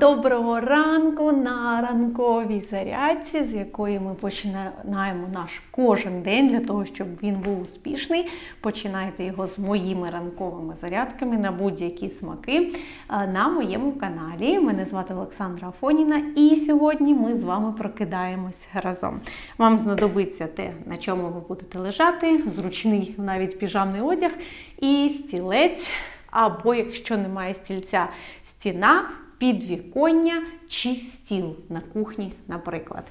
Доброго ранку на ранковій зарядці, з якої ми починаємо наш кожен день для того, щоб він був успішний. Починайте його з моїми ранковими зарядками на будь-які смаки на моєму каналі. Мене звати Олександра Афоніна, і сьогодні ми з вами прокидаємось разом. Вам знадобиться те, на чому ви будете лежати, зручний навіть піжамний одяг і стілець. Або, якщо немає стільця, стіна, підвіконня чи стіл на кухні, наприклад.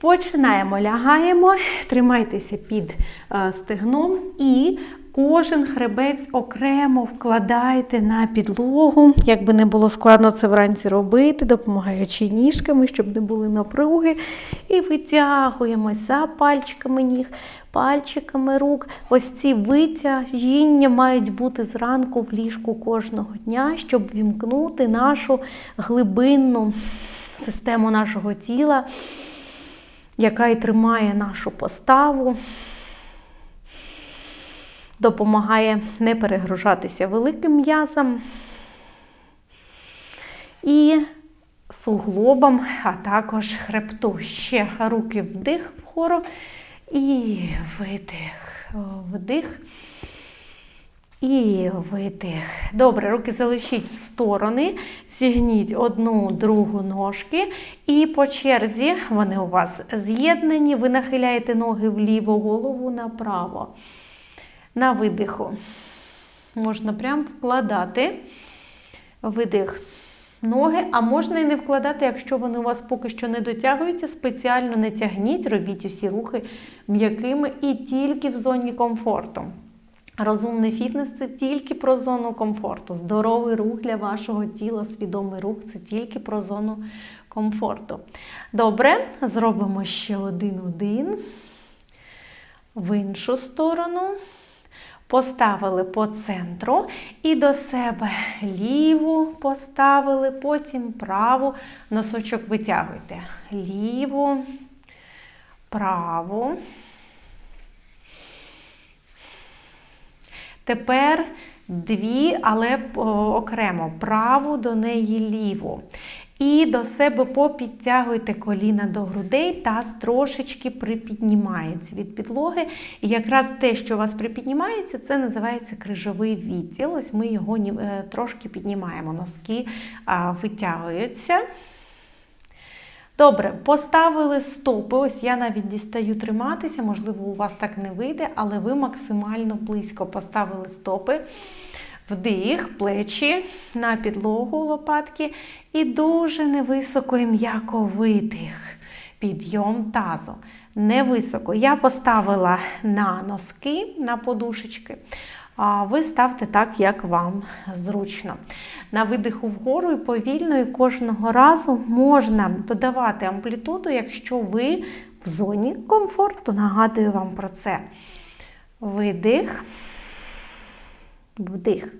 Починаємо, лягаємо, тримайтеся під е, стегном і кожен хребець окремо вкладайте на підлогу. Якби не було складно це вранці робити, допомагаючи ніжками, щоб не були напруги. І витягуємось пальчиками ніг, пальчиками рук. Ось ці витяжіння мають бути зранку в ліжку кожного дня, щоб вімкнути нашу глибинну систему нашого тіла, яка і тримає нашу поставу. Допомагає не перегружатися великим м'язом і суглобам, а також хребту. Ще руки вдих вгору і видих, вдих. І видих. Добре, руки залишіть в сторони, зігніть одну, другу ножки. І по черзі вони у вас з'єднані. Ви нахиляєте ноги вліво, голову направо. На видиху. Можна прям вкладати видих ноги, а можна і не вкладати, якщо вони у вас поки що не дотягуються, спеціально не тягніть, робіть усі рухи м'якими і тільки в зоні комфорту. Розумний фітнес це тільки про зону комфорту. Здоровий рух для вашого тіла, свідомий рух це тільки про зону комфорту. Добре, зробимо ще один-один. В іншу сторону. Поставили по центру і до себе ліву поставили, потім праву. Носочок витягуйте. Ліву, праву. Тепер дві, але окремо праву до неї ліву. І до себе попідтягуйте коліна до грудей, таз трошечки припіднімається від підлоги. І якраз те, що у вас припіднімається, це називається крижовий відділ. Ось ми його трошки піднімаємо. Носки витягуються. Добре, поставили стопи. Ось я навіть дістаю триматися, можливо, у вас так не вийде, але ви максимально близько поставили стопи. Вдих, плечі на підлогу лопатки і дуже невисоко і м'яко видих. Підйом тазу. Невисоко. Я поставила на носки, на подушечки. А ви ставте так, як вам зручно. На видиху вгору і повільно, і кожного разу можна додавати амплітуду, якщо ви в зоні комфорту. Нагадую вам про це. Видих. Вдих.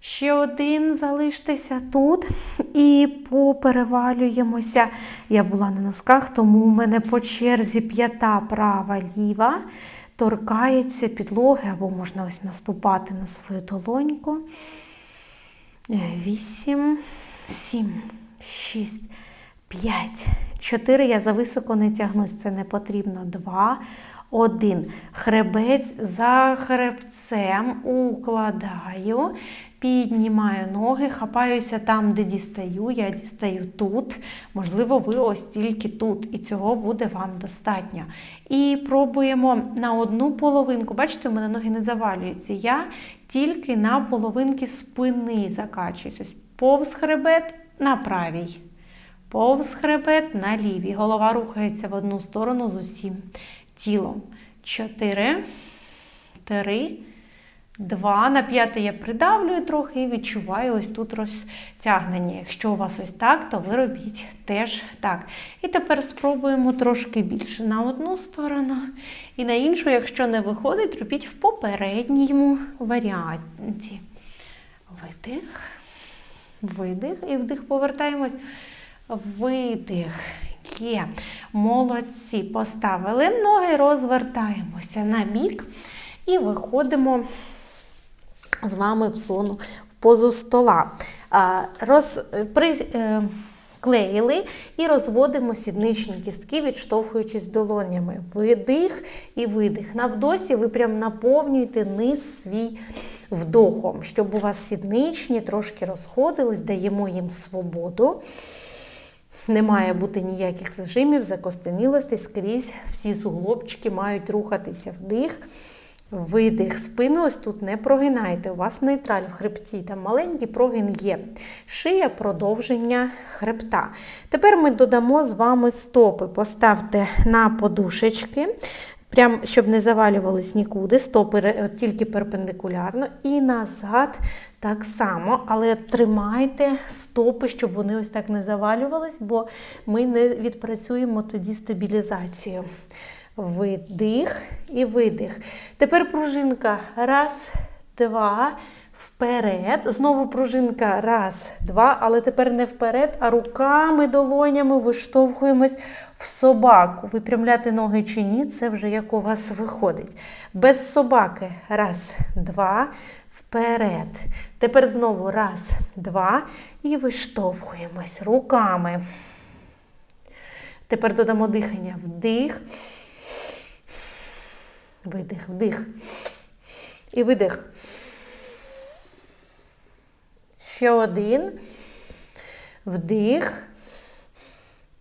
Ще один залиштеся тут. І поперевалюємося. Я була на носках, тому у мене по черзі п'ята права ліва торкається підлоги, або можна ось наступати на свою долоньку. Вісім, сім, шість, п'ять, чотири. Я зависоко не тягнусь, це не потрібно. Два. Один. Хребець за хребцем укладаю, піднімаю ноги, хапаюся там, де дістаю. Я дістаю тут. Можливо, ви ось тільки тут. І цього буде вам достатньо. І пробуємо на одну половинку. Бачите, у мене ноги не завалюються. Я тільки на половинки спини закачуюсь. Ось повз хребет на правій. Повз хребет на лівій. Голова рухається в одну сторону з усім тілом. Чотири, три, два. На п'яте я придавлюю трохи і відчуваю ось тут розтягнення. Якщо у вас ось так, то ви робіть теж так. І тепер спробуємо трошки більше на одну сторону і на іншу, якщо не виходить, робіть в попередньому варіанті. Видих, видих і вдих повертаємось. Видих. Є. Молодці. Поставили ноги, розвертаємося на бік і виходимо з вами в зону, в позу стола. Роз, при, е, клеїли і розводимо сідничні кістки, відштовхуючись долонями. Видих і видих. На вдосі ви прям наповнюєте низ свій вдохом, щоб у вас сідничні трошки розходились, даємо їм свободу. Не має бути ніяких зажимів, закостенілостей скрізь. Всі суглобчики мають рухатися вдих. Видих спину ось тут не прогинайте. У вас нейтраль в хребті, там маленький прогин є. Шия продовження хребта. Тепер ми додамо з вами стопи. Поставте на подушечки, прям, щоб не завалювались нікуди. Стопи тільки перпендикулярно. І назад так само, але тримайте стопи, щоб вони ось так не завалювались, бо ми не відпрацюємо тоді стабілізацію. Видих і видих. Тепер пружинка. Раз, два. Вперед. Знову пружинка. Раз, два. Але тепер не вперед, а руками, долонями виштовхуємось в собаку. Випрямляти ноги чи ні, це вже як у вас виходить. Без собаки. Раз, два. Вперед. Тепер знову раз, два. І виштовхуємось руками. Тепер додамо дихання. Вдих. Видих, вдих. І видих. Ще один. Вдих.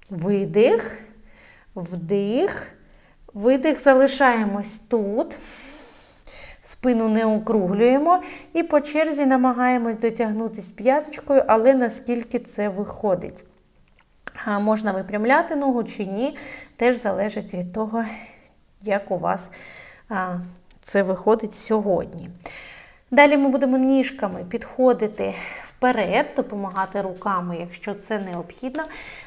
Видих. Вдих. Видих. Залишаємось тут. Спину не округлюємо. І по черзі намагаємось дотягнутися п'яточкою, але наскільки це виходить. А Можна випрямляти ногу чи ні, теж залежить від того, як у вас а, це виходить сьогодні. Далі ми будемо ніжками підходити вперед, допомагати руками, якщо це необхідно.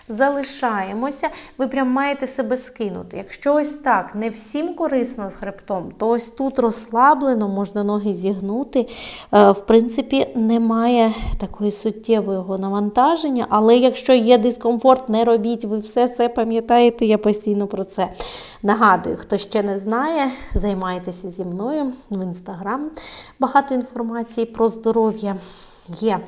Залишаємося, ви прям маєте себе скинути. Якщо ось так не всім корисно з хребтом, то ось тут розслаблено, можна ноги зігнути. Е, В принципі, немає такої суттєвого навантаження, але якщо є дискомфорт, не робіть. Ви все це пам'ятаєте, я постійно про це нагадую. Хто ще не знає, займайтеся зі мною в інстаграм. Багато інформації про здоров'я є.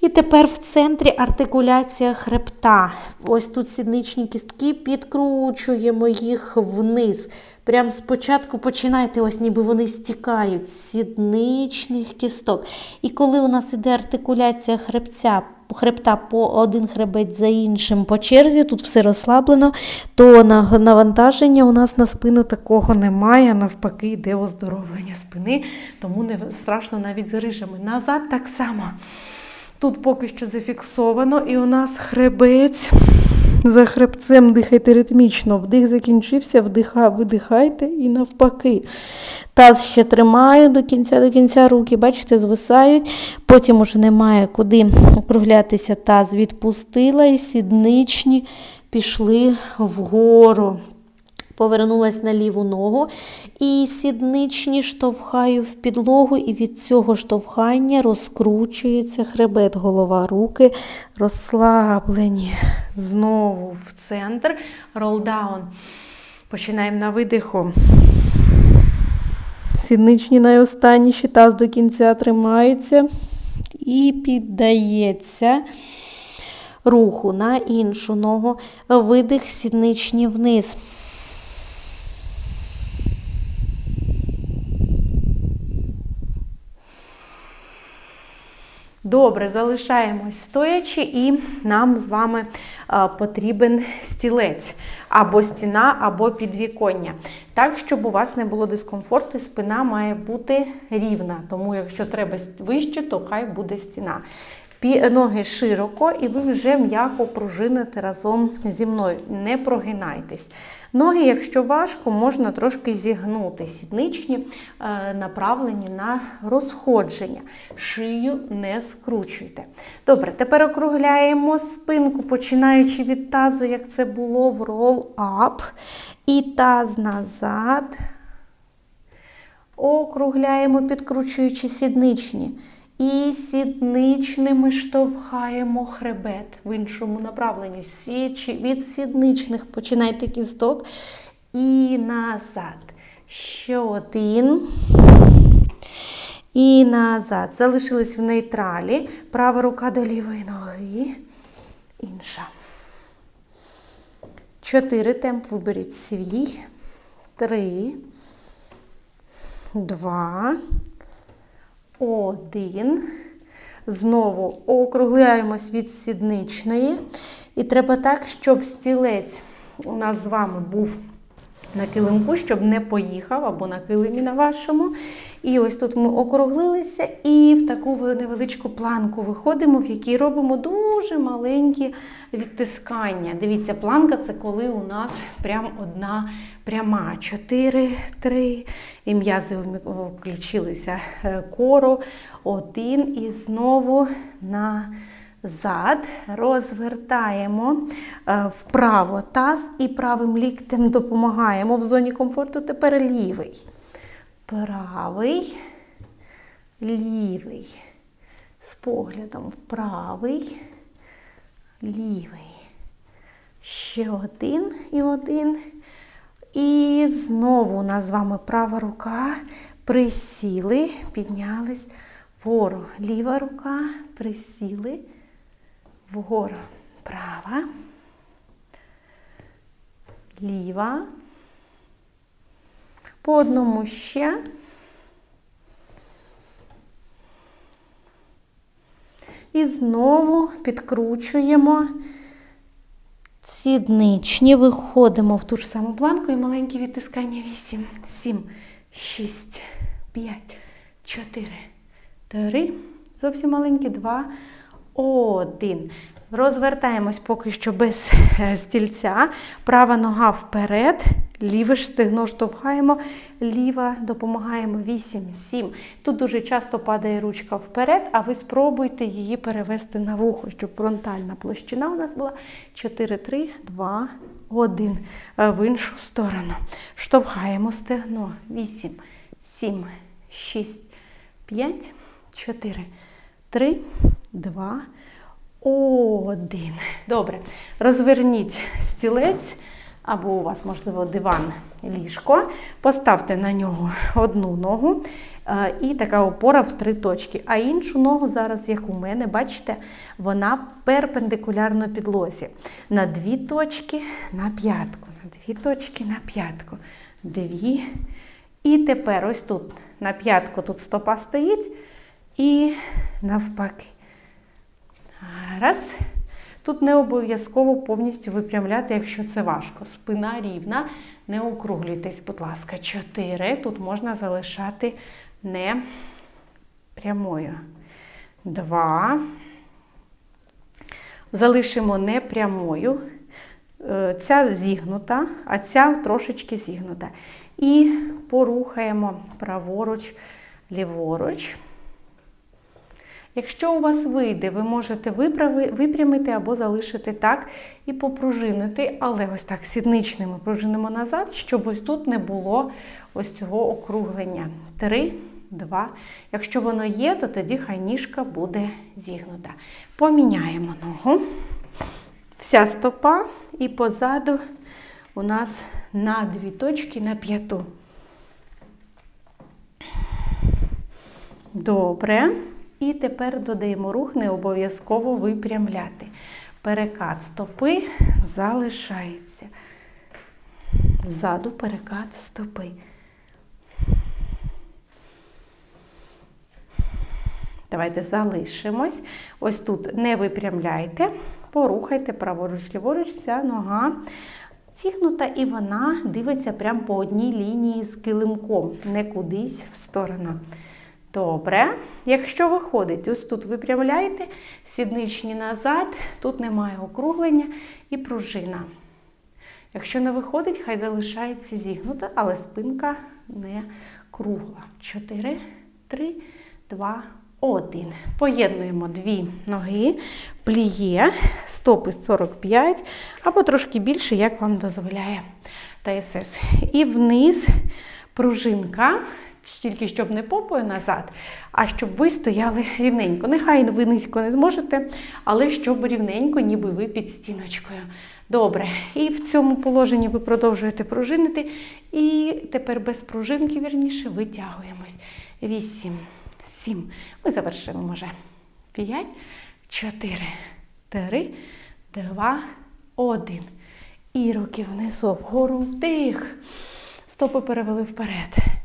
І тепер в центрі артикуляція хребта. Ось тут сідничні кістки, підкручуємо їх вниз. Прям спочатку починайте, ось ніби вони стікають з сідничних кісток. І коли у нас іде артикуляція хребця, хребта по один хребець за іншим по черзі, тут все розслаблено, то на- навантаження у нас на спину такого немає. Навпаки, йде оздоровлення спини, тому не страшно навіть з рижами. Назад так само. Тут поки що зафіксовано, і у нас хребець. За хребцем дихайте ритмічно. Вдих закінчився, вдиха, видихайте і навпаки. Таз ще тримаю до кінця, до кінця руки, бачите, звисають. Потім уже немає куди округлятися. Таз відпустила і сідничні пішли вгору. Повернулась на ліву ногу і сідничні штовхаю в підлогу, і від цього штовхання розкручується хребет, голова, руки розслаблені. Знову в центр. Ролдаун. Починаємо на видиху. Сідничні найостанніші, таз до кінця тримається і піддається руху на іншу ногу. Видих, сідничні вниз. Добре, залишаємось стоячи, і нам з вами е, потрібен стілець або стіна, або підвіконня. Так, щоб у вас не було дискомфорту, спина має бути рівна. Тому, якщо треба вище, то хай буде стіна. Ноги широко, і ви вже м'яко пружините разом зі мною. Не прогинайтесь. Ноги, якщо важко, можна трошки зігнути. Сідничні е, направлені на розходження. Шию не скручуйте. Добре, тепер округляємо спинку, починаючи від тазу, як це було в roll-up. І таз назад. Округляємо, підкручуючи сідничні. І сідничними штовхаємо хребет в іншому направленні. Січі від сідничних починайте кісток. І назад. Ще один. І назад. Залишились в нейтралі. Права рука до лівої ноги. Інша. Чотири. Темп виберіть свій. Три. Два. Один. Знову округляємось від сідничної. І треба так, щоб стілець у нас з вами був на килимку, щоб не поїхав або на килимі на вашому. І ось тут ми округлилися і в таку невеличку планку виходимо, в якій робимо дуже маленькі відтискання. Дивіться, планка це коли у нас прям одна пряма. 4, 3. І м'язи включилися е, кору. Один. І знову на Зад розвертаємо е, вправо таз і правим ліктем допомагаємо в зоні комфорту. Тепер лівий. Правий, лівий. З поглядом в правий, лівий. Ще один і один. І знову у нас з вами права рука. Присіли, піднялись вгору. Ліва рука, присіли вгору. Права. Ліва. По одному ще. І знову підкручуємо сідничні, виходимо в ту ж саму планку і маленькі відтискання 8, 7, 6, 5, 4, 3, зовсім маленькі, 2, 1. Розвертаємось поки що без стільця. Права нога вперед, ліве ж стегно штовхаємо, ліва допомагаємо 8, 7. Тут дуже часто падає ручка вперед, а ви спробуйте її перевести на вухо, щоб фронтальна площина у нас була 4, 3, 2, 1. Е, В іншу сторону. Штовхаємо стегно 8, 7, 6, 5, 4, 3, 2, один. Добре. Розверніть стілець, або у вас, можливо, диван, ліжко. Поставте на нього одну ногу е, і така опора в три точки. А іншу ногу зараз, як у мене, бачите, вона перпендикулярно підлозі. На дві точки на п'ятку. На дві точки на п'ятку. Дві. І тепер ось тут на п'ятку тут стопа стоїть. І навпаки. Раз. Тут не обов'язково повністю випрямляти, якщо це важко. Спина рівна, не округлюйтесь, будь ласка. Чотири. Тут можна залишати не прямою. Два. Залишимо не прямою. Е, Ця зігнута, а ця трошечки зігнута. І порухаємо праворуч, ліворуч. Якщо у вас вийде, ви можете випрямити або залишити так і попружинити, але ось так сідничними пружинимо назад, щоб ось тут не було ось цього округлення. Три, два. Якщо воно є, то тоді хай ніжка буде зігнута. Поміняємо ногу. Вся стопа і позаду у нас на дві точки на п'яту. Добре. І тепер додаємо рух, не обов'язково випрямляти. Перекат стопи залишається. Ззаду перекат стопи. Давайте залишимось. Ось тут не випрямляйте, порухайте праворуч, ліворуч, ця нога зігнута, і вона дивиться прямо по одній лінії з килимком, не кудись в сторону. Добре. Якщо виходить, ось тут випрямляєте, сідничні назад, тут немає округлення і пружина. Якщо не виходить, хай залишається зігнута, але спинка не кругла. 4, 3, 2, 1. Поєднуємо дві ноги, пліє, стопи 45 або трошки більше, як вам дозволяє ТСС. І вниз пружинка. Тільки щоб не попою назад, а щоб ви стояли рівненько. Нехай ви низько не зможете, але щоб рівненько, ніби ви під стіночкою. Добре. І в цьому положенні ви продовжуєте пружинити. І тепер без пружинки, вірніше, витягуємось. 8, сім. Ми завершимо вже. П'ять, чотири, три, два, один. І руки внизу, вгору вдих. Стопи перевели вперед.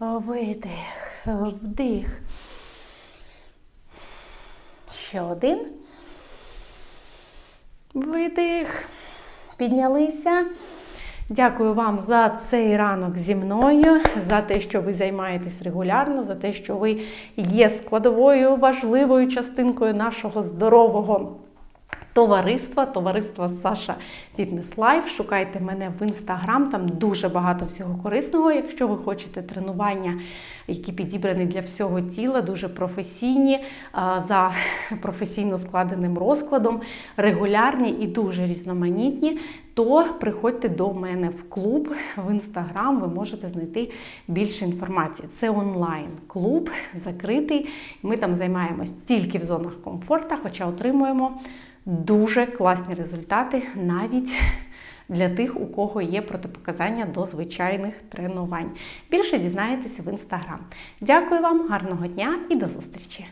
Видих, вдих. Ще один. Видих. Піднялися. Дякую вам за цей ранок зі мною, за те, що ви займаєтесь регулярно, за те, що ви є складовою важливою частинкою нашого здорового товариства, товариства Саша Фітнес Лайф. Шукайте мене в інстаграм, там дуже багато всього корисного. Якщо ви хочете тренування, які підібрані для всього тіла, дуже професійні, за професійно складеним розкладом, регулярні і дуже різноманітні. То приходьте до мене в клуб в інстаграм, ви можете знайти більше інформації. Це онлайн-клуб закритий. Ми там займаємось тільки в зонах комфорту, хоча отримуємо дуже класні результати навіть для тих, у кого є протипоказання до звичайних тренувань. Більше дізнаєтеся в інстаграм. Дякую вам, гарного дня і до зустрічі!